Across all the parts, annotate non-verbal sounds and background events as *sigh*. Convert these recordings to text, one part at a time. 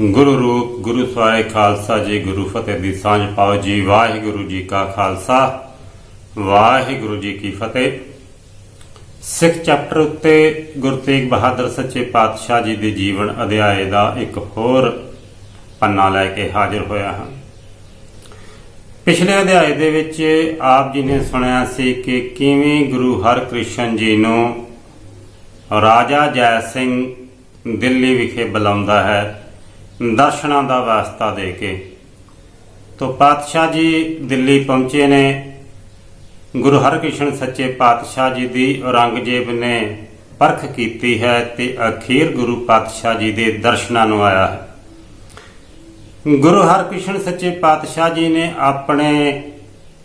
ਗੁਰੂ ਰੂਪ, ਗੁਰੂ ਸਵਾਏ ਖਾਲਸਾ, ਜੀ ਗੁਰੂ ਫਤਿਹ ਦੀ ਸਾਂਝ ਪਾਓ, ਜੀ ਵਾਹਿਗੁਰੂ ਜੀ ਕਾ ਖਾਲਸਾ। ਵਾਹਿਗੁਰੂ ਜੀ ਕੀ ਫਤਿਹ। ਸਿੱਖ ਚੈਪਟਰ ਉੱਤੇ ਗੁਰੂ ਤੇਗ ਬਹਾਦਰ ਸੱਚੇ ਪਾਤਸ਼ਾਹ ਜੀ ਦੇ ਜੀਵਨ ਅਧਿਆਏ ਦਾ ਇੱਕ ਹੋਰ ਪੰਨਾ ਲੈ ਕੇ ਹਾਜ਼ਰ ਹੋਇਆ ਹਾਂ। ਪਿਛਲੇ ਅਧਿਆਏ ਦੇ ਵਿੱਚ ਆਪ ਜੀ ਨੇ ਸੁਣਿਆ ਸੀ ਕਿ ਕਿਵੇਂ ਗੁਰੂ ਹਰਕ੍ਰਿਸ਼ਨ ਜੀ ਨੂੰ ਰਾਜਾ ਜੈ ਸਿੰਘ ਦਿੱਲੀ ਵਿਖੇ ਬੁਲਾਉਂਦਾ ਹੈ। ਦਰਸ਼ਨਾਂ ਦਾ ਵਾਸਤਾ ਦੇ ਕੇ। ਤੋ ਪਾਤਸ਼ਾਹ ਜੀ ਦਿੱਲੀ ਪਹੁੰਚੇ ਨੇ। ਗੁਰੂ ਹਰਕ੍ਰਿਸ਼ਨ ਸੱਚੇ ਪਾਤਸ਼ਾਹ ਜੀ ਦੀ ਔਰੰਗਜ਼ੇਬ ਨੇ ਪਰਖ ਕੀਤੀ ਹੈ ਤੇ ਅਖੀਰ ਗੁਰੂ ਪਾਤਸ਼ਾਹ ਜੀ ਦੇ ਦਰਸ਼ਨਾਂ ਨੂੰ ਆਇਆ ਹੈ। ਗੁਰੂ ਹਰਕ੍ਰਿਸ਼ਨ ਸੱਚੇ ਪਾਤਸ਼ਾਹ ਜੀ ਨੇ ਆਪਣੇ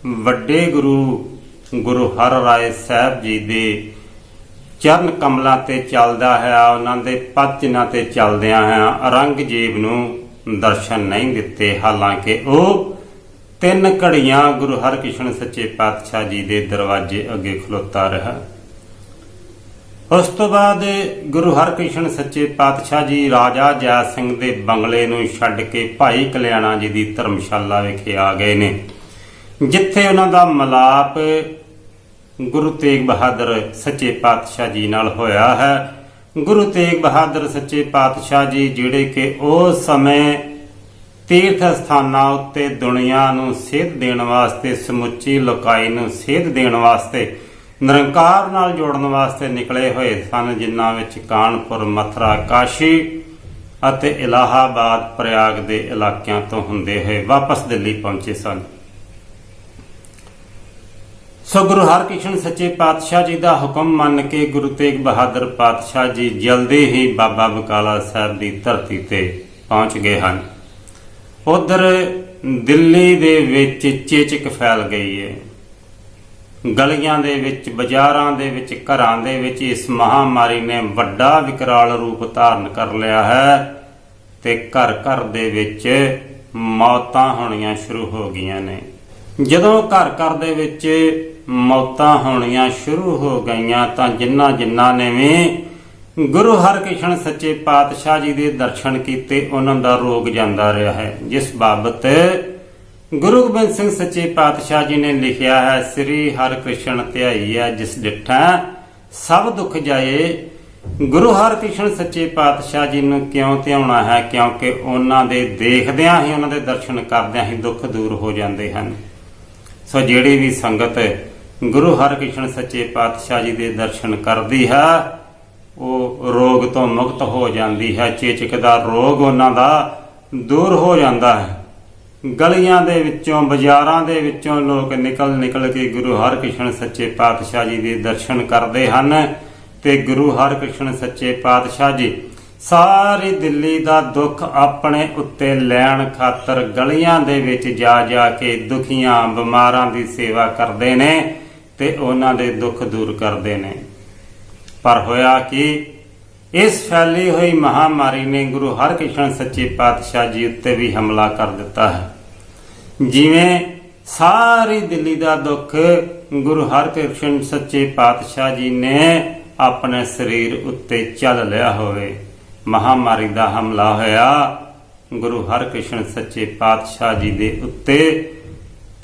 ਵੱਡੇ ਗੁਰੂ ਗੁਰੂ ਹਰ ਰਾਏ ਸਾਹਿਬ ਜੀ ਦੇ ਚਰਨ ਕਮਲਾਂ ਤੇ ਚੱਲਦਾ ਹੈ, ਉਹਨਾਂ ਦੇ ਪਦ ਚਿੰਨ੍ਹਾਂ ਤੇ ਚੱਲਦਿਆਂ ਹੈ, ਔਰੰਗਜ਼ੇਬ ਨੂੰ ਦਰਸ਼ਨ ਨਹੀਂ ਦਿੱਤੇ। ਹਾਲਾਂਕਿ ਉਹ ਤਿੰਨ ਘੜੀਆਂ ਗੁਰੂ ਹਰਕ੍ਰਿਸ਼ਨ ਸੱਚੇ ਪਾਤਸ਼ਾਹ ਜੀ ਦੇ ਦਰਵਾਜ਼ੇ ਅੱਗੇ ਖਲੋਤਾ ਰਿਹਾ। ਉਸ ਤੋਂ ਬਾਅਦ ਗੁਰੂ ਹਰਕ੍ਰਿਸ਼ਨ ਸੱਚੇ ਪਾਤਸ਼ਾਹ ਜੀ ਰਾਜਾ ਜੈ ਸਿੰਘ ਦੇ ਬੰਗਲੇ ਨੂੰ ਛੱਡ ਕੇ ਭਾਈ ਕਲਿਆਣਾ ਜੀ ਦੀ ਧਰਮਸ਼ਾਲਾ ਵਿਖੇ ਆ ਗਏ ਨੇ, ਜਿੱਥੇ ਉਹਨਾਂ ਦਾ ਮਲਾਪ ਗੁਰੂ ਤੇਗ ਬਹਾਦਰ ਸੱਚੇ ਪਾਤਸ਼ਾਹ ਜੀ ਨਾਲ ਹੋਇਆ ਹੈ। ਗੁਰੂ ਤੇਗ ਬਹਾਦਰ ਸੱਚੇ ਪਾਤਸ਼ਾਹ ਜੀ ਜਿਹੜੇ ਕਿ ਉਸ ਸਮੇਂ ਤੀਰਥ ਸਥਾਨਾਂ ਉੱਤੇ ਦੁਨੀਆ ਨੂੰ ਸੇਧ ਦੇਣ ਵਾਸਤੇ, ਸਮੁੱਚੀ ਲੋਕਾਈ ਨੂੰ ਸੇਧ ਦੇਣ ਵਾਸਤੇ, ਨਿਰੰਕਾਰ ਨਾਲ ਜੋੜਨ ਵਾਸਤੇ ਨਿਕਲੇ ਹੋਏ ਸਨ, ਜਿਨ੍ਹਾਂ ਵਿੱਚ ਕਾਨਪੁਰ, ਮਥਰਾ, ਕਾਸ਼ੀ ਅਤੇ ਇਲਾਹਾਬਾਦ, ਪ੍ਰਯਾਗ ਦੇ ਇਲਾਕਿਆਂ ਤੋਂ ਹੁੰਦੇ ਹੋਏ ਵਾਪਸ ਦਿੱਲੀ ਪਹੁੰਚੇ ਸਨ। ਸੋ ਗੁਰੂ ਹਰਕ੍ਰਿਸ਼ਨ ਸੱਚੇ ਪਾਤਸ਼ਾਹ ਜੀ ਦਾ ਹੁਕਮ ਮੰਨ ਕੇ ਗੁਰੂ ਤੇਗ ਬਹਾਦਰ ਪਾਤਸ਼ਾਹ ਜੀ ਜਲਦੀ ਹੀ ਬਾਬਾ ਬਕਾਲਾ ਸਾਹਿਬ ਦੀ ਧਰਤੀ ਤੇ ਪਹੁੰਚ ਗਏ ਹਨ। ਉਧਰ ਦਿੱਲੀ ਦੇ ਵਿੱਚ ਚੇਚਕ ਫੈਲ ਗਈ ਹੈ ਗਲੀਆਂ ਦੇ ਵਿੱਚ, ਬਾਜ਼ਾਰਾਂ ਦੇ ਵਿੱਚ, ਘਰਾਂ ਦੇ ਵਿੱਚ ਇਸ ਮਹਾਮਾਰੀ ਨੇ ਵੱਡਾ ਵਿਕਰਾਲ ਰੂਪ ਧਾਰਨ ਕਰ ਲਿਆ ਹੈ ਤੇ ਘਰ ਘਰ ਦੇ ਵਿੱਚ ਮੌਤਾਂ ਹੋਣੀਆਂ ਸ਼ੁਰੂ ਹੋ ਗਈਆਂ ਨੇ। ਜਦੋਂ ਘਰ ਘਰ ਦੇ ਵਿੱਚ ਮੌਤਾਂ ਹੋਣੀਆਂ ਸ਼ੁਰੂ ਹੋ ਗਈਆਂ ਤਾਂ ਜਿਨ੍ਹਾਂ ਜਿਨ੍ਹਾਂ ਨੇ ਵੀ ਗੁਰੂ ਹਰਕ੍ਰਿਸ਼ਨ ਸੱਚੇ ਪਾਤਸ਼ਾਹ ਜੀ ਦੇ ਦਰਸ਼ਨ ਕੀਤੇ, ਉਹਨਾਂ ਦਾ ਰੋਗ ਜਾਂਦਾ ਰਿਹਾ ਹੈ। ਜਿਸ ਬਾਬਤ ਗੁਰੂ ਗੋਬਿੰਦ ਸਿੰਘ ਸੱਚੇ ਪਾਤਸ਼ਾਹ ਜੀ ਨੇ ਲਿਖਿਆ ਹੈ, ਸ੍ਰੀ ਹਰਿਕ੍ਰਿਸ਼ਨ ਧਿਆਈ ਹੈ, ਜਿਸ ਡਿਠਾ ਸਭ ਦੁੱਖ ਜਾਏ। ਗੁਰੂ ਹਰਕ੍ਰਿਸ਼ਨ ਸੱਚੇ ਪਾਤਸ਼ਾਹ ਜੀ ਨੂੰ ਕਿਉਂ ਧਿਆਉਣਾ ਹੈ? ਕਿਉਂਕਿ ਉਹਨਾਂ ਦੇ ਦੇਖਦਿਆਂ ਹੀ, ਉਹਨਾਂ ਦੇ ਦਰਸ਼ਨ ਕਰਦਿਆਂ ਹੀ ਦੁੱਖ ਦੂਰ ਹੋ ਜਾਂਦੇ ਹਨ। ਸੋ ਜਿਹੜੀ ਵੀ ਸੰਗਤ ਗੁਰੂ ਹਰਕ੍ਰਿਸ਼ਨ ਸੱਚੇ ਪਾਤਸ਼ਾਹ ਜੀ ਦੇ ਦਰਸ਼ਨ ਕਰਦੀ ਹੈ, ਉਹ ਰੋਗ ਤੋਂ ਮੁਕਤ ਹੋ ਜਾਂਦੀ ਹੈ ਚੇਚਕ ਦਾ ਰੋਗ ਉਹਨਾਂ ਦਾ ਦੂਰ ਹੋ ਜਾਂਦਾ ਹੈ। ਗਲੀਆਂ ਦੇ ਵਿੱਚੋਂ, ਬਾਜ਼ਾਰਾਂ ਦੇ ਵਿੱਚੋਂ ਲੋਕ ਨਿਕਲ ਨਿਕਲ ਕੇ ਗੁਰੂ ਹਰਕ੍ਰਿਸ਼ਨ ਸੱਚੇ ਪਾਤਸ਼ਾਹ ਜੀ ਦੇ ਦਰਸ਼ਨ ਕਰਦੇ ਹਨ ਤੇ ਗੁਰੂ ਹਰਕ੍ਰਿਸ਼ਨ ਸੱਚੇ ਪਾਤਸ਼ਾਹ ਜੀ ਸਾਰੀ ਦਿੱਲੀ ਦਾ ਦੁੱਖ ਆਪਣੇ ਉੱਤੇ ਲੈਣ ਖਾਤਰ ਗਲੀਆਂ ਦੇ ਵਿੱਚ ਜਾ ਜਾ ਕੇ ਦੁਖੀਆਂ, ਬਿਮਾਰਾਂ ਦੀ ਸੇਵਾ ਕਰਦੇ ਨੇ। ਤੇ ਉਹਨਾਂ ਦੇ ਦੁੱਖ ਦੂਰ ਕਰਦੇ ਨੇ। ਪਰ ਹੋਇਆ ਕਿ? ਇਸ ਫੈਲੀ ਹੋਈ ਮਹਾਮਾਰੀ ਨੇ ਗੁਰੂ ਹਰਕ੍ਰਿਸ਼ਨ ਸੱਚੇ ਪਾਤਸ਼ਾਹ ਜੀ ਉੱਤੇ ਵੀ ਹਮਲਾ ਕਰ ਦਿੱਤਾ ਹੈ। ਜਿਵੇਂ ਸਾਰੀ ਦਿੱਲੀ ਦਾ ਦੁੱਖ ਗੁਰੂ ਹਰਕ੍ਰਿਸ਼ਨ ਸੱਚੇ ਪਾਤਸ਼ਾਹ ਜੀ ਨੇ ਆਪਣੇ ਸਰੀਰ ਉੱਤੇ ਚੱਲ ਲਿਆ ਹੋਵੇ। ਮਹਾਮਾਰੀ ਦਾ ਹਮਲਾ ਹੋਇਆ ਗੁਰੂ ਹਰਕ੍ਰਿਸ਼ਨ ਸੱਚੇ ਪਾਤਸ਼ਾਹ ਜੀ ਦੇ ਉੱਤੇ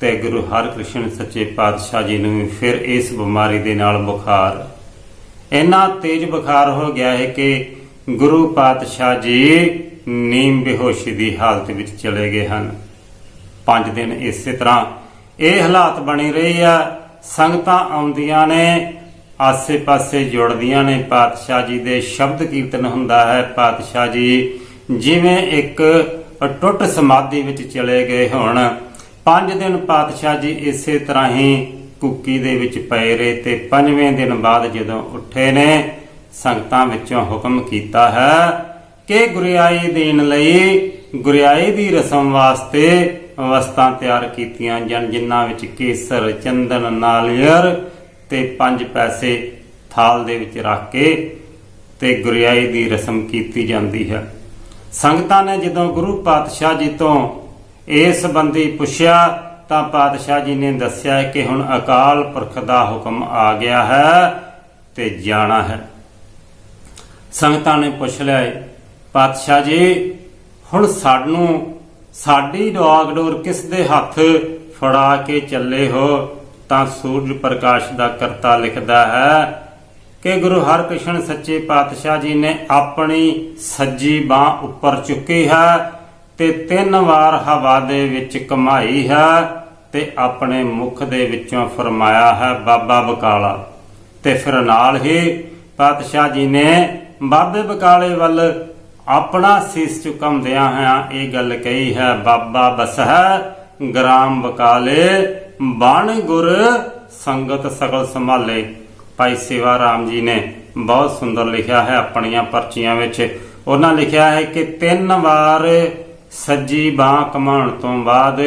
ਤੇ ਗੁਰੂ ਹਰਕ੍ਰਿਸ਼ਨ ਸੱਚੇ ਪਾਤਸ਼ਾਹ ਜੀ ਨੂੰ ਫਿਰ ਇਸ ਬਿਮਾਰੀ ਦੇ ਨਾਲ ਬੁਖਾਰ। ਇੰਨਾ ਤੇਜ਼ ਬੁਖਾਰ ਹੋ ਗਿਆ ਹੈ ਕਿ ਗੁਰੂ ਪਾਤਸ਼ਾਹ ਜੀ ਨੀਮ ਬੇਹੋਸ਼ੀ ਦੀ ਹਾਲਤ ਵਿੱਚ ਚਲੇ ਗਏ ਹਨ। ਪੰਜ ਦਿਨ ਇਸੇ ਤਰ੍ਹਾਂ ਇਹ ਹਾਲਾਤ ਬਣੀ ਰਹੀ ਆ। ਸੰਗਤਾਂ ਆਉਂਦੀਆਂ ਨੇ, ਆਸੇ-ਪਾਸੇ ਜੁੜਦੀਆਂ ਨੇ। ਪਾਤਸ਼ਾਹ ਜੀ ਦੇ ਸ਼ਬਦ ਕੀਰਤਨ ਹੁੰਦਾ ਹੈ, ਪਾਤਸ਼ਾਹ ਜੀ ਜਿਵੇਂ ਇੱਕ ਟੁੱਟ ਸਮਾਧੀ ਵਿੱਚ ਚਲੇ ਗਏ ਹੋਣ। ਪੰਜ ਦਿਨ ਪਾਤਸ਼ਾਹ ਜੀ ਇਸੇ ਤਰ੍ਹਾਂ ਹੀ ਕੁੱਕੀ ਦੇ ਵਿੱਚ ਪਏ ਰਹੇ ਤੇ ਪੰਜਵੇਂ ਦਿਨ ਬਾਅਦ ਜਦੋਂ ਉੱਠੇ ਨੇ, ਸੰਗਤਾਂ ਵਿੱਚੋਂ ਹੁਕਮ ਕੀਤਾ ਹੈ ਕਿ ਗੁਰਿਆਈ ਦੇਣ ਲਈ ਗੁਰਿਆਈ ਦੀ ਰਸਮ ਵਾਸਤੇ ਵਸਤਾਂ ਤਿਆਰ ਕੀਤੀਆਂ ਜਨ ਜਿਨ੍ਹਾਂ ਵਿੱਚ ਕੇਸਰ, ਚੰਦਨ, ਨਾਲੀਅਰ ਤੇ ਪੰਜ ਪੈਸੇ ਥਾਲ ਦੇ ਵਿੱਚ ਰੱਖ ਕੇ ਤੇ ਗੁਰਿਆਈ ਦੀ ਰਸਮ ਕੀਤੀ ਜਾਂਦੀ ਹੈ। ਸੰਗਤਾਂ ਨੇ ਜਦੋਂ ਗੁਰੂ ਪਾਤਸ਼ਾਹ ਜੀ ਤੋਂ ਇਸ ਸੰਬੰਧੀ ਪੁੱਛਿਆ ਤਾਂ ਪਾਤਸ਼ਾਹ ਜੀ ਨੇ ਦੱਸਿਆ ਕਿ ਹੁਣ ਅਕਾਲ ਪੁਰਖ ਦਾ ਹੁਕਮ ਆ ਗਿਆ ਹੈ ਤੇ ਜਾਣਾ ਹੈ। ਸੰਗਤਾਂ ਨੇ ਪੁੱਛ ਲਿਆ, ਪਾਤਸ਼ਾਹ ਜੀ, ਹੁਣ ਸਾਨੂੰ ਸਾਡੀ ਡੋਰ ਕਿਸ ਦੇ ਹੱਥ ਫੜਾ ਕੇ ਚੱਲੇ ਹੋ? ਤਾਂ ਸੂਰਜ ਪ੍ਰਕਾਸ਼ ਦਾ ਕਰਤਾ ਲਿਖਦਾ ਹੈ ਕਿ ਗੁਰੂ ਹਰਕ੍ਰਿਸ਼ਨ ਸੱਚੇ ਪਾਤਸ਼ਾਹ ਜੀ ਨੇ ਆਪਣੀ ਸੱਜੀ ਬਾਹ ਉੱਪਰ ਚੁੱਕੀ ਹੈ ਤੇ ਤਿੰਨ ਵਾਰ ਹਵਾ ਦੇ ਵਿੱਚ ਕਮਾਈ ਹੈ ਤੇ ਆਪਣੇ ਮੁਖ ਦੇ ਵਿੱਚੋਂ ਫਰਮਾਇਆ ਹੈ, ਬਾਬਾ ਬਕਾਲਾ। ਤੇ ਫਿਰ ਨਾਲ ਹੀ ਪਾਤਸ਼ਾਹ ਜੀ ਨੇ, ਬਾਬੇ ਬਕਾਲੇ ਵੱਲ ਆਪਣਾ ਸੀਸ ਝੁਕਾਉਂਦਿਆਂ ਹੋਇਆਂ ਇਹ ਗੱਲ ਕਹੀ ਹੈ, ਬਾਬਾ ਬਸਹਿ ਗ੍ਰਾਮ ਬਕਾਲੇ, ਬਣ ਗੁਰ, ਸੰਗਤ ਸਗਲ ਸੰਭਾਲੇ। ਭਾਈ ਸੇਵਾ ਰਾਮ ਜੀ ਨੇ ਬਹੁਤ ਸੁੰਦਰ ਲਿਖਿਆ ਹੈ, ਆਪਣੀਆਂ ਪਰਚੀਆਂ ਵਿੱਚ। ਉਹਨਾਂ ਲਿਖਿਆ ਹੈ ਕਿ ਤਿੰਨ ਵਾਰ ਸੱਜੀ ਬਾਹ ਕਮਾਉਣ ਤੋਂ ਬਾਅਦ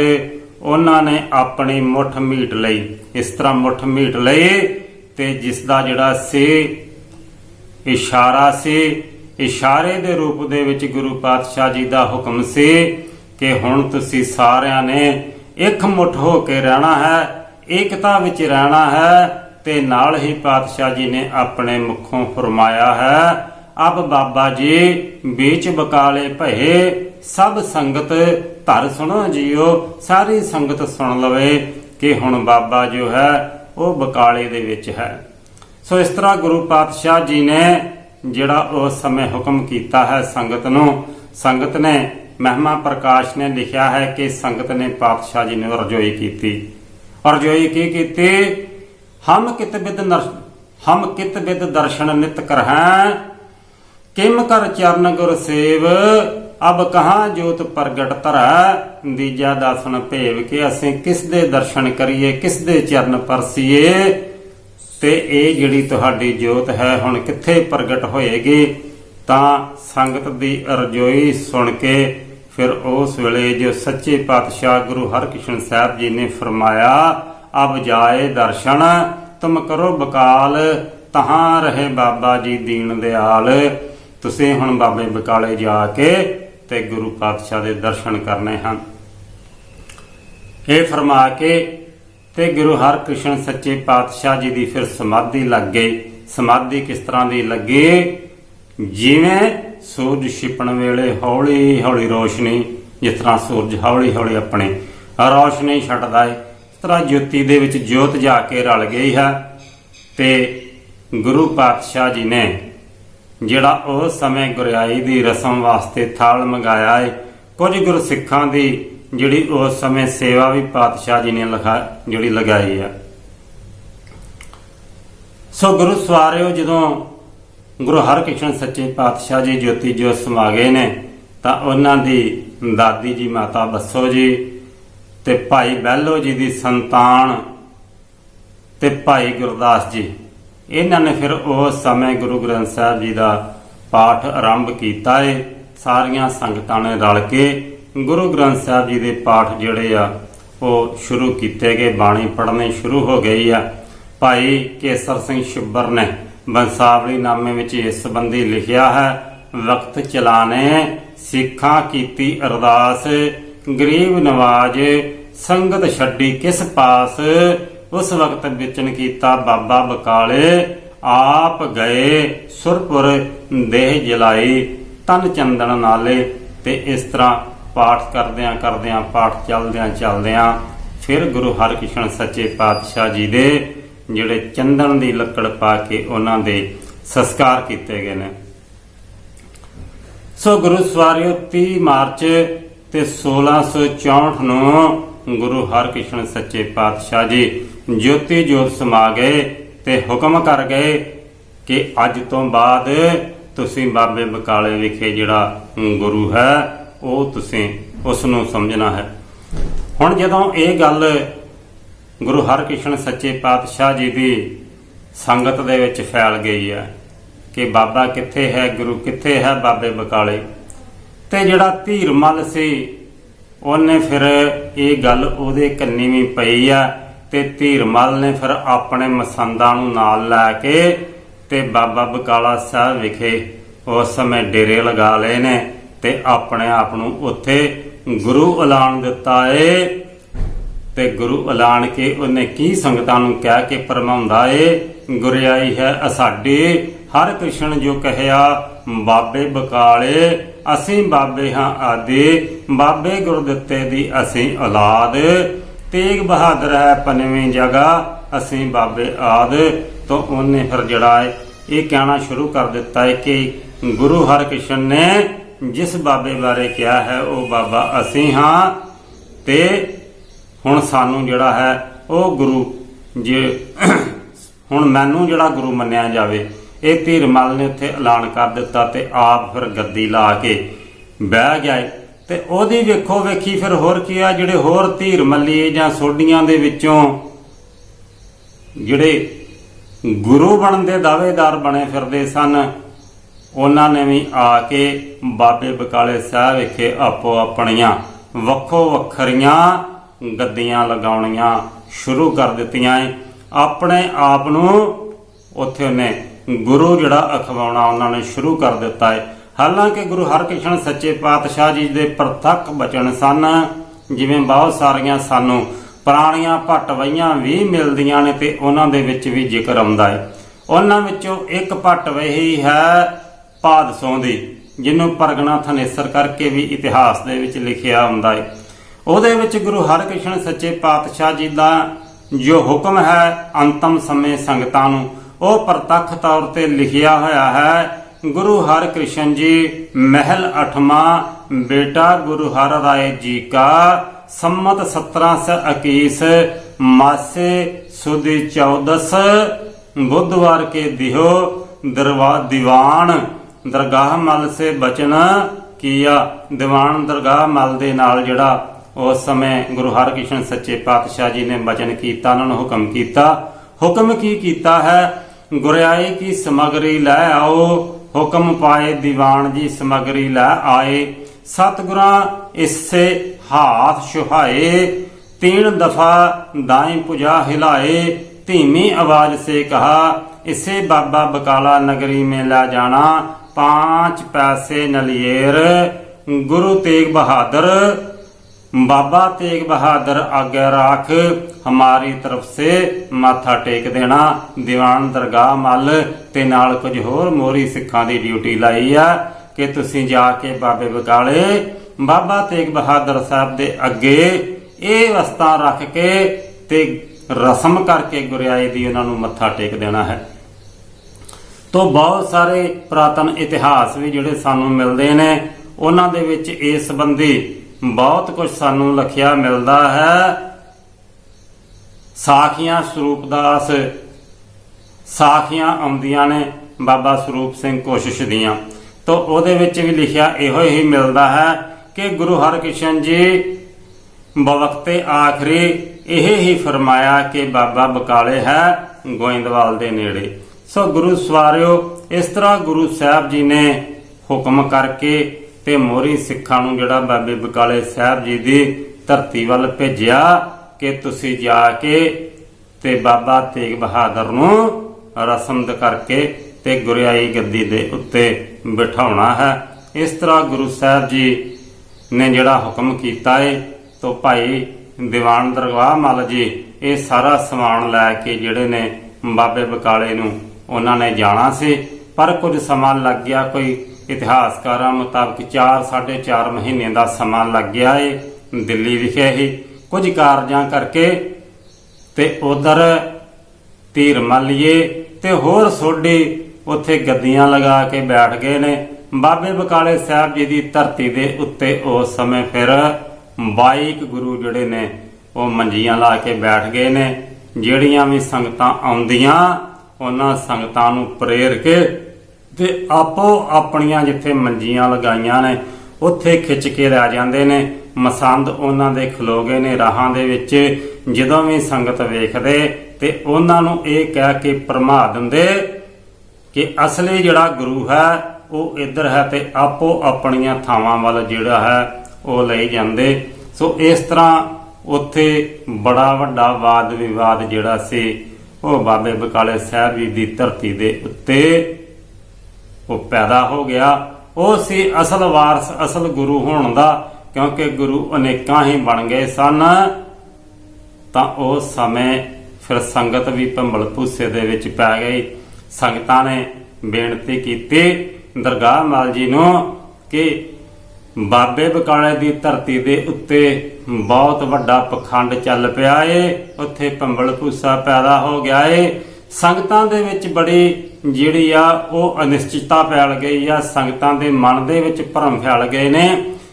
ਉਹਨਾਂ ਨੇ ਆਪਣੀ ਮੁੱਠ ਮੀਟ ਲਈ। ਇਸ ਤਰ੍ਹਾਂ ਮੁੱਠ ਮੀਟ ਲਈ ਤੇ ਜਿਸ ਦਾ ਜਿਹੜਾ ਸੀ, ਇਸ਼ਾਰਾ ਸੀ, ਇਸ਼ਾਰੇ ਦੇ ਰੂਪ ਦੇ ਵਿੱਚ ਗੁਰੂ ਪਾਤਸ਼ਾਹ ਜੀ ਦਾ ਹੁਕਮ ਸੀ ਕਿ ਹੁਣ ਤੁਸੀਂ ਸਾਰਿਆਂ ਨੇ ਇੱਕ ਮੁੱਠ ਹੋ ਕੇ ਰਹਿਣਾ ਹੈ, ਏਕਤਾ ਵਿੱਚ ਰਹਿਣਾ ਹੈ ਤੇ ਨਾਲ ਹੀ ਪਾਤਸ਼ਾਹ ਜੀ ਨੇ ਆਪਣੇ ਮੁਖੋਂ ਫਰਮਾਇਆ ਹੈ, ਅਬ ਬਾਬਾ ਜੀ ਵਿੱਚ ਬਕਾਲੇ ਭਏ ਸਭ ਸੰਗਤ ਧਰ ਸੁਣੋ ਜੀਓ ਸਾਰੀ ਸੰਗਤ ਸੁਣ ਲਵੇ ਕਿ ਹੁਣ ਬਾਬਾ ਜੋ ਹੈ, ਉਹ ਬਕਾਲੇ ਦੇ ਵਿੱਚ ਹੈ। ਸੋ ਇਸ ਤਰ੍ਹਾਂ ਗੁਰੂ ਪਾਤਸ਼ਾਹ ਜੀ ਨੇ ਜਿਹੜਾ ਉਸ ਸਮੇਂ ਹੁਕਮ ਕੀਤਾ ਹੈ ਸੰਗਤ ਨੂੰ, ਸੰਗਤ ਨੇ ਮਹਿਮਾ ਪ੍ਰਕਾਸ਼ ਨੇ ਲਿਖਿਆ ਹੈ ਕਿ ਸੰਗਤ ਨੇ ਪਾਤਸ਼ਾਹ ਜੀ ਨੂੰ ਰਜੋਈ ਕੀਤੀ। ਰਜੋਈ ਕੀ ਕੀਤੀ? ਹਮ ਕਿਤ ਬਿਦ ਹਮ ਕਿਤ ਬਿਦ ਦਰਸ਼ਨ ਨਿਤ ਕਰਹਾਂ, ਕਿਮ ਕਰ ਚਰਨ ਗੁਰ ਸੇਵ ਅਬ ਕਹਾਂ ਜੋਤ ਪ੍ਰਗਟ ਧਰੈ? ਦੀਜਾ ਦਾਸਨ ਭੇਵ ਕੇ ਅਸੀਂ ਕਿਸ ਦੇ ਦਰਸ਼ਨ ਕਰੀਏ ਕਿਸ ਦੇ ਚਰਨ ਪਰਸੀਏ? ਤੇ ਇਹ ਜਿਹੜੀ ਤੁਹਾਡੀ ਜੋਤ ਹੈ, ਹੁਣ ਕਿੱਥੇ ਪ੍ਰਗਟ ਹੋਏਗੀ? ਤਾਂ ਸੰਗਤ ਦੀ ਅਰਜ਼ੋਈ ਸੁਣ ਕੇ ਫਿਰ ਉਸ ਵੇਲੇ ਜੋ ਸੱਚੇ ਪਾਤਸ਼ਾਹ ਗੁਰੂ ਹਰਕ੍ਰਿਸ਼ਨ ਸਾਹਿਬ ਜੀ ਨੇ ਫਰਮਾਇਆ, ਅਬ ਜਾਏ ਦਰਸ਼ਨ, ਤੁਮ ਕਰੋ ਬਕਾਲ, ਤਹਾਂ ਰਹੇ ਬਾਬਾ ਜੀ ਦੀਨ ਦਿਆਲ। ਤੁਸੀਂ ਹੁਣ ਬਾਬੇ ਬਕਾਲੇ ਜਾ ਕੇ ਤੇ ਗੁਰੂ ਪਾਤਸ਼ਾਹ ਦੇ ਦਰਸ਼ਨ ਕਰਨੇ ਹਨ। ਇਹ ਫਰਮਾ ਕੇ ਤੇ ਗੁਰੂ ਹਰਕ੍ਰਿਸ਼ਨ ਸੱਚੇ ਪਾਤਸ਼ਾਹ ਜੀ ਦੀ ਫਿਰ ਸਮਾਧੀ ਲੱਗ ਗਈ। ਸਮਾਧੀ ਕਿਸ ਤਰ੍ਹਾਂ ਦੀ ਲੱਗੀ? ਜਿਵੇਂ ਸੂਰਜ ਛਿਪਣ ਵੇਲੇ ਹੌਲੀ ਹੌਲੀ ਰੋਸ਼ਨੀ, ਜਿਸ ਤਰ੍ਹਾਂ ਸੂਰਜ ਹੌਲੀ ਹੌਲੀ ਆਪਣੇ ਰੋਸ਼ਨੀ ਛੱਡਦਾ ਹੈ ਇਸ ਤਰ੍ਹਾਂ ਜੋਤੀ ਦੇ ਵਿੱਚ ਜੋਤ ਜਾ ਕੇ ਰਲ ਗਈ ਹੈ। ਤੇ ਗੁਰੂ ਪਾਤਸ਼ਾਹ ਜੀ ਨੇ ਜਿਹੜਾ ਉਸ ਸਮੇਂ ਗੁਰਿਆਈ ਦੀ ਰਸਮ ਵਾਸਤੇ ਥਾਲ ਮੰਗਾਇਆ ਏ, ਕੁਝ ਗੁਰਸਿੱਖਾਂ ਦੀ ਜਿਹੜੀ ਉਸ ਸਮੇਂ ਸੇਵਾ ਵੀ ਪਾਤਸ਼ਾਹ ਜੀ ਨੇ ਲਗਾ, ਜਿਹੜੀ ਲਗਾਈ ਆ। ਸੋ ਗੁਰੂ ਸਵਾਰਿਓ, ਜਦੋਂ ਗੁਰੂ ਹਰਕ੍ਰਿਸ਼ਨ ਸੱਚੇ ਪਾਤਸ਼ਾਹ ਜੀ ਜੋਤੀ ਜੋਤ ਸਮਾ ਗਏ ਨੇ, ਤਾਂ ਉਹਨਾਂ ਦੀ ਦਾਦੀ ਜੀ ਮਾਤਾ ਬੱਸੋ ਜੀ ਤੇ ਭਾਈ ਬਹਿਲੋ ਜੀ ਦੀ ਸੰਤਾਨ ਤੇ ਭਾਈ ਗੁਰਦਾਸ ਜੀ ਇਹਨਾਂ ਨੇ ਫਿਰ ਉਸ ਸਮੇਂ ਗੁਰੂ ਗ੍ਰੰਥ ਸਾਹਿਬ ਜੀ ਦਾ ਪਾਠ ਆਰੰਭ ਕੀਤਾ ਏ। ਸਾਰੀਆਂ ਸੰਗਤਾਂ ਨੇ ਰਲ ਕੇ ਗੁਰੂ ਗ੍ਰੰਥ ਸਾਹਿਬ ਜੀ ਦੇ ਪਾਠ ਜਿਹੜੇ ਆ, ਉਹ ਸ਼ੁਰੂ ਕੀਤੇ ਗਏ। ਬਾਣੀ ਪੜ੍ਹਨੀ ਸ਼ੁਰੂ ਹੋ ਗਈ ਆ। ਭਾਈ ਕੇਸਰ ਸਿੰਘ ਸ਼ੁੱਬਰ ਨੇ ਬੰਸਾਵਲੀ ਨਾਮੇ ਵਿੱਚ ਇਸ ਸੰਬੰਧੀ ਲਿਖਿਆ ਹੈ, ਵਕਤ ਚਲਾਣੇ, ਸਿੱਖਾਂ ਕੀਤੀ ਅਰਦਾਸ, ਗਰੀਬ ਨਵਾਜ, ਸੰਗਤ ਛੱਡੀ ਕਿਸ ਪਾਸ ਉਸ ਵਕਤ ਵਿਚਨ ਕੀਤਾ, ਬਾਬਾ ਬਕਾਲੇ, ਆਪ ਗਏ ਸੁਰਪੁਰ ਦੇਹ ਜਲਾਈ, ਤਨ ਚੰਦਨ ਨਾਲੇ। ਤੇ ਇਸ ਤਰ੍ਹਾਂ ਪਾਠ ਕਰਦਿਆਂ ਕਰਦਿਆਂ, ਪਾਠ ਚੱਲਦਿਆਂ ਚੱਲਦਿਆਂ ਫਿਰ ਗੁਰੂ ਹਰਕ੍ਰਿਸ਼ਨ ਸੱਚੇ ਪਾਤਸ਼ਾਹ ਜੀ ਦੇ ਜਿਹੜੇ ਚੰਦਨ ਦੀ ਲੱਕੜ ਪਾ ਕੇ ਉਹਨਾਂ ਦੇ ਸੰਸਕਾਰ ਕੀਤੇ ਗਏ ਨੇ। ਸੋ ਗੁਰੂ ਸਵਾਰਿਓ 30 ਮਾਰਚ ਤੇ 1664 ਨੂੰ ਗੁਰੂ ਹਰਕ੍ਰਿਸ਼ਨ ਸੱਚੇ ਪਾਤਸ਼ਾਹ ਜੀ ਜੋਤੀ ਜੋਤ ਸਮਾ ਗਏ ਤੇ ਹੁਕਮ ਕਰ ਗਏ ਕਿ ਅੱਜ ਤੋਂ ਬਾਅਦ ਤੁਸੀਂ ਬਾਬੇ ਬਕਾਲੇ ਵਿਖੇ ਜਿਹੜਾ ਗੁਰੂ ਹੈ, ਉਹ ਤੁਸੀਂ ਉਸ ਨੂੰ ਸਮਝਣਾ ਹੈ। ਹੁਣ ਜਦੋਂ ਇਹ ਗੱਲ ਗੁਰੂ ਹਰਕ੍ਰਿਸ਼ਨ ਸੱਚੇ ਪਾਤਸ਼ਾਹ ਜੀ ਦੀ ਸੰਗਤ ਦੇ ਵਿੱਚ ਫੈਲ ਗਈ ਹੈ ਕਿ ਬਾਬਾ ਕਿੱਥੇ ਹੈ, ਗੁਰੂ ਕਿੱਥੇ ਹੈ ਬਾਬੇ ਬਕਾਲੇ, ਤੇ ਜਿਹੜਾ ਧੀਰਮਲ ਸੀ, ਉਹਨੇ ਫਿਰ ਇਹ ਗੱਲ ਉਹਦੇ ਕੰਨੀ ਵੀ ਪਈ ਆ ਤੇ ਧੀਰਮਲ ਨੇ ਫਿਰ ਆਪਣੇ ਮਸੰਦਾਂ ਨੂੰ ਨਾਲ ਲੈ ਕੇ ਤੇ ਬਾਬਾ ਬਕਾਲਾ ਸਾਹਿਬ ਵਿਖੇ ਉਸ ਸਮੇਂ ਡੇਰੇ ਲਗਾ ਲਏ ਨੇ ਤੇ ਆਪਣੇ ਆਪ ਨੂੰ ਉੱਥੇ ਗੁਰੂ ਐਲਾਨ ਦਿੱਤਾ ਏ। ਤੇ ਗੁਰੂ ਐਲਾਨ ਕੇ ਉਹਨੇ ਕੀ ਸੰਗਤਾਂ ਨੂੰ ਕਹਿ ਕੇ ਪਰਮਾਉਂਦਾ ਏ? ਗੁਰਿਆਈ ਹੈ ਅਸਾਡੇ, ਹਰ ਕ੍ਰਿਸ਼ਨ ਜੋ ਕਹਿਆ, ਬਾਬੇ ਬਕਾਲੇ, ਅਸੀਂ ਬਾਬੇ ਹਾਂ ਆਦੇ, ਬਾਬੇ ਗੁਰਦਿੱਤੇ ਦੀ ਅਸੀਂ ਔਲਾਦ। ਤੇਗ ਬਹਾਦਰ ਹੈ ਪੰਜਵੀਂ ਜਗ੍ਹਾ, ਅਸੀਂ ਬਾਬੇ ਆਦ ਤੋਂ ਉਹਨੇ ਫਿਰ ਜਿਹੜਾ ਹੈ, ਇਹ ਕਹਿਣਾ ਸ਼ੁਰੂ ਕਰ ਦਿੱਤਾ ਹੈ ਕਿ ਗੁਰੂ ਹਰਕ੍ਰਿਸ਼ਨ ਨੇ ਜਿਸ ਬਾਬੇ ਬਾਰੇ ਕਿਹਾ ਹੈ, ਉਹ ਬਾਬਾ ਅਸੀਂ ਹਾਂ ਤੇ ਹੁਣ ਸਾਨੂੰ ਜਿਹੜਾ ਹੈ, ਉਹ ਗੁਰੂ ਜੇ *coughs* ਹੁਣ ਮੈਨੂੰ ਜਿਹੜਾ ਗੁਰੂ ਮੰਨਿਆ ਜਾਵੇ, ਇਹ ਧੀਰਮਲ ਨੇ ਉੱਥੇ ਐਲਾਨ ਕਰ ਦਿੱਤਾ ਤੇ ਆਪ ਫਿਰ ਗੱਦੀ ਲਾ ਕੇ ਬਹਿ ਗਿਆ ਤੇ ਉਹਦੀ ਵੇਖੋ ਵੇਖੀ ਫਿਰ ਹੋਰ ਕੀ ਆ, ਜਿਹੜੇ ਹੋਰ ਧੀਰ ਮੱਲੀਏ ਜਾਂ ਸੋਢੀਆਂ ਦੇ ਵਿੱਚੋਂ ਜਿਹੜੇ ਗੁਰੂ ਬਣਨ ਦੇ ਦਾਅਵੇਦਾਰ ਬਣੇ ਫਿਰਦੇ ਸਨ, ਉਹਨਾਂ ਨੇ ਵੀ ਆ ਕੇ ਬਾਬੇ ਬਕਾਲੇ ਸਾਹਿਬ ਵਿਖੇ ਆਪੋ ਆਪਣੀਆਂ ਵੱਖੋ ਵੱਖਰੀਆਂ ਗੱਦੀਆਂ ਲਗਾਉਣੀਆਂ ਸ਼ੁਰੂ ਕਰ ਦਿੱਤੀਆਂ ਏ। ਆਪਣੇ ਆਪ ਨੂੰ ਉੱਥੇ ਉਹਨੇ ਗੁਰੂ ਜਿਹੜਾ ਅਖਵਾਉਣਾ ਉਹਨਾਂ ਨੇ ਸ਼ੁਰੂ ਕਰ ਦਿੱਤਾ ਹੈ ਹਾਲਾਂਕਿ ਗੁਰੂ ਹਰਕ੍ਰਿਸ਼ਨ ਸੱਚੇ ਪਾਤਸ਼ਾਹ ਜੀ ਦੇ ਪ੍ਰਤੱਖ ਬਚਨ ਸਨ, ਜਿਵੇਂ ਬਹੁਤ ਸਾਰੀਆਂ ਸਾਨੂੰ ਪੁਰਾਣੀਆਂ ਭਟਵਈਆਂ ਵੀ ਮਿਲਦੀਆਂ ਨੇ ਤੇ ਉਹਨਾਂ ਦੇ ਵਿੱਚ ਵੀ ਜ਼ਿਕਰ ਆਉਂਦਾ ਹੈ। ਉਹਨਾਂ ਵਿੱਚੋਂ ਇੱਕ ਭਟਵਈ ਹੈ ਪਾਦਸੋਂ ਦੀ, ਜਿਹਨੂੰ ਪਰਗਨਾ ਥਨੇਸਰ ਕਰਕੇ ਵੀ ਇਤਿਹਾਸ ਦੇ ਵਿੱਚ ਲਿਖਿਆ ਹੁੰਦਾ ਹੈ। ਉਹਦੇ ਵਿੱਚ ਗੁਰੂ ਹਰਕ੍ਰਿਸ਼ਨ ਸੱਚੇ ਪਾਤਸ਼ਾਹ ਜੀ ਦਾ ਜੋ ਹੁਕਮ ਹੈ ਅੰਤਮ ਸਮੇਂ ਸੰਗਤਾਂ ਨੂੰ, ਉਹ ਪ੍ਰਤੱਖ ਤੌਰ ਤੇ ਲਿਖਿਆ ਹੋਇਆ ਹੈ ਗੁਰੂ ਹਰਕ੍ਰਿਸ਼ਨ ਜੀ ਮਹਿਲ 8ਵਾਂ ਬੇਟਾ ਗੁਰੂ ਹਰ ਰਾਏ ਜੀ ਕਾ ਸੰਮਤ 1721 ਮਾਸੇ ਸੁਦੀ 14 बुधवार के दिहो दरवा दीवान ਦਰਗਾਹ ਮਲ ਸੇ ਬਚਨ ਕੀਆ ਦੀਵਾਨ ਦਰਗਾਹ ਮਲ ਦੇ ਨਾਲ ਜਿਹੜਾ ਉਸ ਸਮੇਂ ਗੁਰੂ ਹਰਕ੍ਰਿਸ਼ਨ ਸੱਚੇ ਪਾਤਸ਼ਾਹ ਜੀ ਨੇ ਬਚਨ ਕੀਤਾ ਉਹਨਾਂ ਨੂੰ ਹੁਕਮ ਕੀਤਾ ਹੁਕਮ ਕੀ ਕੀਤਾ ਹੈ ਗੁਰਿਆਈ ਕੀ ਸਮਗਰੀ ਲੈ ਆਓ ਹੁਕਮ ਪਾਏ ਦੀਵਾਨ ਜੀ ਸਮਗਰੀ ਲੈ ਆਏ ਸਤਿਗੁਰਾਂ ਇਸੇ ਹਾਥ ਸੁਹਾਏ तीन दफा दाएं पुजा हिलाए धीमी आवाज से कहा इसे बाबा बकाला नगरी में ला जाना पांच पैसे नलिएर गुरु तेग बहादुर ਬਾਬਾ ਤੇਗ ਬਹਾਦਰ ਆਗਿਆ ਰਾਖ, ਹਮਾਰੀ ਤਰਫ ਸੇ ਮਾਥਾ ਟੇਕ ਦੇਣਾ, ਦੀਵਾਨ ਦਰਗਾਹ ਮੱਲ ਤੇ ਨਾਲ ਕੁਝ ਹੋਰ ਮੋਰੀ ਸਿੱਖਾਂ ਦੀ ਡਿਊਟੀ ਲਾਈ ਆ, ਕਿ ਤੁਸੀਂ ਜਾ ਕੇ ਬਾਬੇ ਬਕਾਲੇ ਬਾਬਾ ਤੇਗ ਬਹਾਦਰ ਸਾਹਿਬ ਦੇ ਅੱਗੇ ਇਹ ਵਸਤਾਂ ਰੱਖ ਕੇ ਤੇ ਰਸਮ ਕਰਕੇ ਗੁਰਿਆਈ ਦੀ ਉਹਨਾਂ ਨੂੰ ਮੱਥਾ ਟੇਕ ਦੇਣਾ ਹੈ। ਤੋਂ ਬਹੁਤ ਸਾਰੇ ਪ੍ਰਾਤਨ ਇਤਿਹਾਸ ਵੀ ਜਿਹੜੇ ਸਾਨੂੰ ਮਿਲਦੇ ਨੇ, ਉਹਨਾਂ ਦੇ ਵਿੱਚ ਇਸ ਸੰਬੰਧੀ ਬਹੁਤ ਕੁਝ ਸਾਨੂੰ ਲਿਖਿਆ ਮਿਲਦਾ ਹੈ। ਸਾਖੀਆਂ ਸਰੂਪ ਦਾਸ, ਸਾਖੀਆਂ ਆਉਂਦੀਆਂ ਨੇ ਬਾਬਾ ਸਰੂਪ ਸਿੰਘ ਕੋਸ਼ਿਸ਼ ਦੀਆਂ। ਤੋਂ ਉਹਦੇ ਵਿੱਚ ਵੀ ਲਿਖਿਆ ਇਹੋ ਹੀ ਮਿਲਦਾ ਹੈ ਕਿ ਗੁਰੂ ਹਰਕ੍ਰਿਸ਼ਨ ਜੀ ਬਵਕਤੇ ਆਖਰੀ ਇਹ ਹੀ ਫਰਮਾਇਆ ਕਿ ਬਾਬਾ ਬਕਾਲੇ ਹੈ ਗੋਇੰਦਵਾਲ ਦੇ ਨੇੜੇ। ਸੋ ਗੁਰੂ ਸਵਾਰਿਓ, ਇਸ ਤਰ੍ਹਾਂ ਗੁਰੂ ਸਾਹਿਬ ਜੀ ਨੇ ਹੁਕਮ ਕਰਕੇ ਤੇ ਮੋਰੀ ਸਿੱਖਾਂ ਨੂੰ ਜਿਹੜਾ ਬਾਬੇ ਬਕਾਲੇ ਸਾਹਿਬ ਜੀ ਦੀ ਧਰਤੀ ਵੱਲ ਭੇਜਿਆ ਕਿ ਤੁਸੀਂ ਜਾ ਕੇ ਤੇ ਬਾਬਾ ਤੇਗ ਬਹਾਦਰ ਨੂੰ ਰਸਮਦ ਕਰਕੇ ਤੇ ਗੁਰਿਆਈ ਗੱਦੀ ਦੇ ਉੱਤੇ ਬਿਠਾਉਣਾ ਹੈ। ਇਸ ਤਰ੍ਹਾਂ ਗੁਰੂ ਸਾਹਿਬ ਜੀ ਨੇ ਜਿਹੜਾ ਹੁਕਮ ਕੀਤਾ ਏ ਤੋ ਭਾਈ ਦੀਵਾਨ ਦਰਗਾਹ ਮੱਲ ਜੀ, ਇਹ ਸਾਰਾ ਸਮਾਨ ਲੈ ਕੇ ਜਿਹੜੇ ਨੇ ਬਾਬੇ ਬਕਾਲੇ ਨੂੰ ਉਹਨਾਂ ਨੇ ਜਾਣਾ ਸੀ। ਪਰ ਕੁਝ ਸਮਾਂ ਲੱਗ ਗਿਆ, ਕੋਈ ਇਤਿਹਾਸਕਾਰਾਂ ਮੁਤਾਬਕ 4 4.5 ਮਹੀਨੇ ਦਾ ਸਮਾਂ ਲੱਗ ਗਿਆ ਏ। ਦਿੱਲੀ ਵਿਖੇ ਹੀ ਕੁਝ ਕਾਰਜਾਂ ਕਰਕੇ ਤੇ ਉਧਰ ਧੀਰ ਮੱਲੀਏ ਤੇ ਹੋਰ ਸੋਢੀ ਉੱਥੇ ਗੱਦੀਆਂ ਲਗਾ ਕੇ ਬੈਠ ਗਏ ਨੇ। ਬਾਬੇ ਬਕਾਲੇ ਸਾਹਿਬ ਜੀ ਦੀ ਧਰਤੀ ਦੇ ਉੱਤੇ ਉਸ ਸਮੇਂ ਫਿਰ 22 ਗੁਰੂ ਜਿਹੜੇ ਨੇ, ਉਹ ਮੰਜੀਆਂ ਲਾ ਕੇ ਬੈਠ ਗਏ ਨੇ। ਜਿਹੜੀਆਂ ਵੀ ਸੰਗਤਾਂ ਆਉਂਦੀਆਂ, ਉਹਨਾਂ ਸੰਗਤਾਂ ਨੂੰ ਪ੍ਰੇਰ ਕੇ ਤੇ ਆਪੋ ਆਪਣੀਆਂ ਜਿੱਥੇ ਮੰਜੀਆਂ ਲਗਾਈਆਂ ਨੇ, ਉੱਥੇ ਖਿੱਚ ਕੇ ਲੈ ਜਾਂਦੇ ਨੇ। ਮਸੰਦ ਉਹਨਾਂ ਦੇ ਖਲੋ ਗਏ ਨੇ ਰਾਹਾਂ ਦੇ ਵਿੱਚ। ਜਦੋਂ ਵੀ ਸੰਗਤ ਵੇਖਦੇ ਤੇ ਉਹਨਾਂ ਨੂੰ ਇਹ ਕਹਿ ਕੇ ਭਰਮਾ ਦਿੰਦੇ ਕਿ ਅਸਲੀ ਜਿਹੜਾ ਗੁਰੂ ਹੈ, ਉਹ ਇੱਧਰ ਹੈ ਤੇ ਆਪੋ ਆਪਣੀਆਂ ਥਾਵਾਂ ਵੱਲ ਜਿਹੜਾ ਹੈ, ਉਹ ਲਈ ਜਾਂਦੇ। ਸੋ ਇਸ ਤਰ੍ਹਾਂ ਉੱਥੇ ਬੜਾ ਵੱਡਾ ਵਾਦ ਵਿਵਾਦ ਜਿਹੜਾ ਸੀ, ਉਹ ਬਾਬੇ ਬਕਾਲੇ ਸਾਹਿਬ ਜੀ ਦੀ ਧਰਤੀ ਦੇ ਉੱਤੇ ਉਹ ਪੈਦਾ ਹੋ ਗਿਆ। ਉਹ ਸੀ ਅਸਲ ਵਾਰਸ, ਅਸਲ ਗੁਰੂ ਹੋਣ ਦਾ, ਕਿਉਂਕਿ ਗੁਰੂ ਅਨੇਕਾਂ ਹੀ ਬਣ ਗਏ ਸਨ। ਤਾਂ ਉਸ ਸਮੇਂ ਫਿਰ ਸੰਗਤ ਵੀ ਭੰਬਲ ਭੂਸੇ ਦੇ ਵਿੱਚ ਪੈ ਗਈ। ਸੰਗਤਾਂ ਨੇ ਬੇਨਤੀ ਕੀਤੀ ਦਰਗਾਹ ਮਾਲ ਜੀ ਨੂੰ ਕਿ ਬਾਬੇ ਬਕਾਲੇ ਦੀ ਧਰਤੀ ਦੇ ਉੱਤੇ ਬਹੁਤ ਵੱਡਾ ਪਖੰਡ ਚੱਲ ਪਿਆ ਏ। ਉੱਥੇ ਪੰਬਲ ਭੂਸਾ ਪੈਦਾ ਹੋ ਗਿਆ ਏ। ਸੰਗਤਾਂ ਦੇ ਵਿੱਚ ਬੜੀ ਜਿਹੜੀ ਆ ਉਹ ਅਨਿਸ਼ਚਿਤਤਾ ਫੈਲ ਗਈ ਆ, ਸੰਗਤਾਂ ਦੇ ਮਨ ਦੇ ਵਿੱਚ ਭਰਮ ਫੈਲ ਗਏ ਨੇ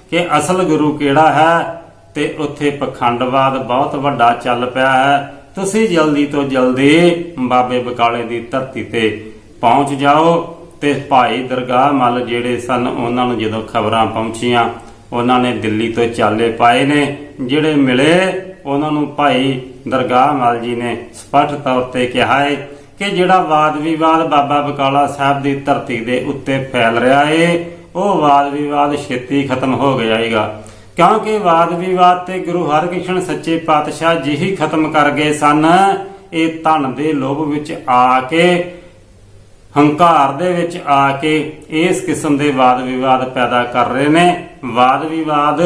ਕਿ ਅਸਲ ਗੁਰੂ ਕਿਹੜਾ ਹੈ ਤੇ ਉੱਥੇ ਪਖੰਡਵਾਦ ਬਹੁਤ ਵੱਡਾ ਚੱਲ ਪਿਆ ਹੈ। ਤੁਸੀਂ ਜਲਦੀ ਤੋਂ ਜਲਦੀ ਬਾਬੇ ਬਕਾਲੇ ਦੀ ਧਰਤੀ ਤੇ ਪਹੁੰਚ ਜਾਓ ਤੇ ਭਾਈ ਦਰਗਾਹ ਮੱਲ ਜਿਹੜੇ ਸਨ, ਉਹਨਾਂ ਨੂੰ ਜਦੋਂ ਖਬਰਾਂ ਪਹੁੰਚੀਆਂ, ਉਹਨਾਂ ਨੇ ਦਿੱਲੀ ਤੋਂ ਚਾਲੇ ਪਾਏ ਨੇ। ਜਿਹੜੇ ਮਿਲੇ, ਉਹਨਾਂ ਨੂੰ ਭਾਈ ਦਰਗਾਹ ਮੱਲ ਜੀ ਨੇ ਸਪਸ਼ਟ ਤੌਰ ਤੇ ਕਿਹਾ ਹੈ ਕਿ ਜਿਹੜਾ ਵਾਦ ਵਿਵਾਦ ਬਾਬਾ ਬਕਾਲਾ ਸਾਹਿਬ ਦੀ ਧਰਤੀ ਦੇ ਉੱਤੇ ਫੈਲ ਰਿਹਾ ਏ, ਉਹ ਵਾਦ ਵਿਵਾਦ ਛੇਤੀ ਖਤਮ ਹੋ ਜਾਏਗਾ। ਕਿਉਂਕਿ ਵਾਦ ਵਿਵਾਦ ਤੇ ਗੁਰੂ ਹਰਕ੍ਰਿਸ਼ਨ ਸੱਚੇ ਪਾਤਸ਼ਾਹ ਜੀ ਹੀ ਖਤਮ ਕਰ ਗਏ ਸਨ, ਇਹ ਧਨ ਦੇ ਲੋਭ ਵਿੱਚ ਆ ਕੇ, ਹੰਕਾਰ ਦੇ ਵਿੱਚ ਆ ਕੇ ਇਸ ਕਿਸਮ ਦੇ ਵਾਦ ਵਿਵਾਦ ਪੈਦਾ ਕਰ ਰਹੇ ਨੇ। ਵਾਦ ਵਿਵਾਦ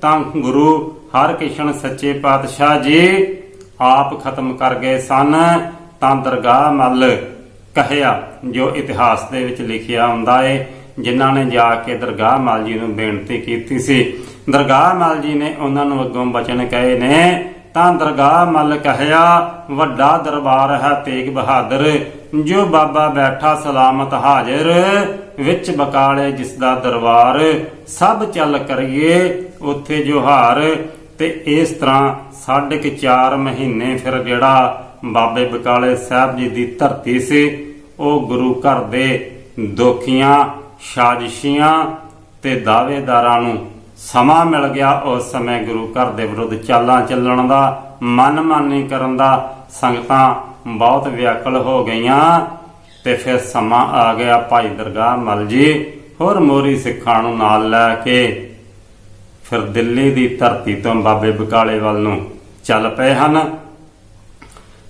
ਤਾਂ ਗੁਰੂ ਹਰਕ੍ਰਿਸ਼ਨ ਸੱਚੇ ਪਾਤਸ਼ਾਹ ਜੀ ਆਪ ਖਤਮ ਕਰ ਗਏ ਸਨ। ਤਾਂ ਦਰਗਾਹ ਮੱਲ ਕਹਿਆ ਜੋ ਇਤਿਹਾਸ ਦੇ ਵਿੱਚ ਲਿਖਿਆ ਹੁੰਦਾ ਏ, ਜਿਨ੍ਹਾਂ ਨੇ ਜਾ ਕੇ ਦਰਗਾਹ ਮੱਲ ਜੀ ਨੂੰ ਬੇਨਤੀ ਕੀਤੀ ਸੀ। ਦਰਗਾਹ ਮੱਲ ਜੀ ਨੇ ਉਹਨਾਂ ਨੂੰ ਅੱਗੋਂ ਬਚਨ ਕਹੇ ਨੇ, ਤਾਂ ਦਰਗਾਹ ਮੱਲ ਕਹਿਆ ਵੱਡਾ ਦਰਬਾਰ ਹੈ ਤੇਗ ਬਹਾਦਰ, ਜੋ ਬਾਬਾ ਬੈਠਾ ਸਲਾਮਤ ਹਾਜ਼ਰ, ਵਿੱਚ ਬਕਾਲੇ ਜਿਸ ਦਾ ਦਰਬਾਰ ਸਭ ਚੱਲ ਕਰੀਏ, ਉੱਥੇ ਜੋਹਾਰ, ਤੇ ਇਸ ਤਰ੍ਹਾਂ ਸਾਢੇ ਕੁ 4 ਮਹੀਨੇ ਫਿਰ ਜਿਹੜਾ ਬਾਬੇ ਬਕਾਲੇ ਸਾਹਿਬ ਜੀ ਦੀ ਧਰਤੀ ਸੀ, ਉਹ ਗੁਰੂ ਘਰ ਦੇ ਦੋਖੀਆਂ, ਸਾਜ਼ਿਸ਼ੀਆਂ ਤੇ ਦਾਅਵੇਦਾਰਾਂ ਨੂੰ ਸਮਾਂ ਮਿਲ ਗਿਆ ਉਸ ਸਮੇਂ ਗੁਰੂ ਘਰ ਦੇ ਵਿਰੁੱਧ ਚਾਲਾਂ ਚੱਲਣ ਦਾ, ਮਨਮਾਨੀ ਕਰਨ ਦਾ, ਸੰਗਤਾਂ ਬਹੁਤ ਵਿਆਕਲ ਹੋ ਗਈਆਂ। ਤੇ ਫਿਰ ਸਮਾਂ ਆ ਗਿਆ ਭਾਈ ਦਰਗਾਹ ਮਲ ਜੀ, ਹੋਰ ਮੋਰੀ ਸਿੱਖਾਂ ਨੂੰ ਨਾਲ ਲੈ ਕੇ। ਫਿਰ ਦਿੱਲੀ ਦੀ ਧਰਤੀ ਤੋਂ ਬਾਬੇ ਬਕਾਲੇ ਵੱਲ ਨੂੰ ਚੱਲ ਪਏ ਹਨ।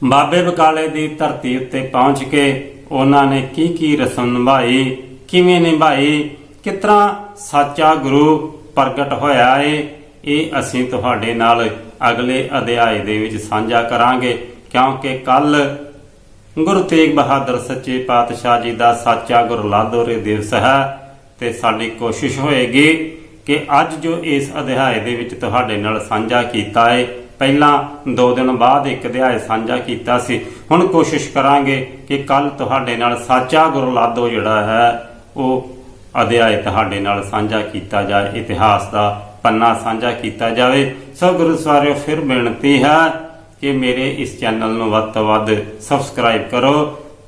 ਬਾਬੇ ਬਕਾਲੇ ਦੀ ਧਰਤੀ ਉੱਤੇ ਪਹੁੰਚ ਕੇ ਉਹਨਾਂ ਨੇ ਕੀ ਕੀ ਰਸਮ ਨਿਭਾਈ, ਕਿਵੇਂ ਨਿਭਾਈ ਕਿਤਨਾ ਸੱਚਾ ਗੁਰੂ ਪ੍ਰਗਟ ਹੋਇਆ ਏ, ਇਹ ਅਸੀਂ ਤੁਹਾਡੇ ਨਾਲ ਅਗਲੇ ਅਧਿਆਇ ਦੇ ਵਿੱਚ ਸਾਂਝਾ ਕਰਾਂਗੇ, ਕਿਉਂਕਿ ਕੱਲ ਗੁਰੂ ਤੇਗ ਬਹਾਦਰ ਸੱਚੇ ਪਾਤਸ਼ਾਹ ਜੀ ਦਾ ਸਾਚਾ ਗੁਰਲਾਦੋਰੇ ਦਿਵਸ ਹੈ ਤੇ ਸਾਡੀ ਕੋਸ਼ਿਸ਼ ਹੋਏਗੀ ਕਿ ਅੱਜ ਜੋ ਇਸ ਅਧਿਆਇ ਦੇ ਵਿੱਚ ਤੁਹਾਡੇ ਨਾਲ ਸਾਂਝਾ ਕੀਤਾ ਏ ਪਹਿਲਾਂ 2 ਦਿਨ ਬਾਅਦ ਇੱਕ ਅਧਿਆਇ ਸਾਂਝਾ ਕੀਤਾ ਸੀ। ਹੁਣ ਕੋਸ਼ਿਸ਼ ਕਰਾਂਗੇ ਕਿ ਕੱਲ ਤੁਹਾਡੇ ਨਾਲ ਸਾਚਾ ਗੁਰਲਾਦੋ ਜਿਹੜਾ ਹੈ, ਉਹ ਅਧਿਆਇ ਤੁਹਾਡੇ ਨਾਲ ਸਾਂਝਾ ਕੀਤਾ ਜਾਏ, ਇਤਿਹਾਸ ਦਾ ਪੰਨਾ ਸਾਂਝਾ ਕੀਤਾ ਜਾਵੇ। ਸੋ ਗੁਰੂ ਸਵਾਰਿਓ, ਫਿਰ ਬੇਨਤੀ ਹੈ ਕਿ ਮੇਰੇ ਇਸ ਚੈਨਲ ਨੂੰ ਵੱਧ ਤੋਂ ਵੱਧ ਸਬਸਕ੍ਰਾਈਬ ਕਰੋ,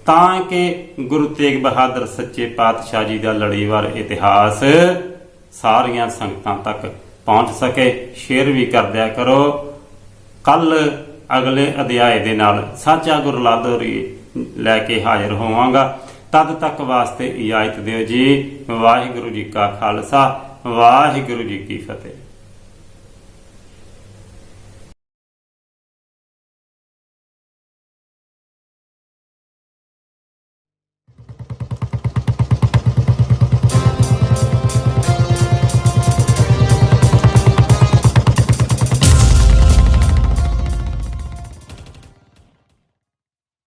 ਤਾਂ ਕਿ ਗੁਰੂ ਤੇਗ ਬਹਾਦਰ ਸੱਚੇ ਪਾਤਸ਼ਾਹ ਜੀ ਦਾ ਲੜੀਵਾਰ ਇਤਿਹਾਸ ਸਾਰੀਆਂ ਸੰਗਤਾਂ ਤੱਕ ਪਹੁੰਚ ਸਕੇ। ਸ਼ੇਅਰ ਵੀ ਕਰ ਦਿਆ ਕਰੋ। ਕੱਲ ਅਗਲੇ ਅਧਿਆਏ ਦੇ ਨਾਲ ਸਾਚਾ ਗੁਰਲਾਦੋਰੀ ਲੈ ਕੇ ਹਾਜ਼ਰ ਹੋਵਾਂਗਾ। ਤਦ ਤੱਕ ਵਾਸਤੇ ਇਜਾਜ਼ਤ ਦਿਓ ਜੀ। ਵਾਹਿਗੁਰੂ ਜੀ ਕਾ ਖਾਲਸਾ। ਵਾਹਿਗੁਰੂ ਜੀ ਕੀ ਫਤਿਹ।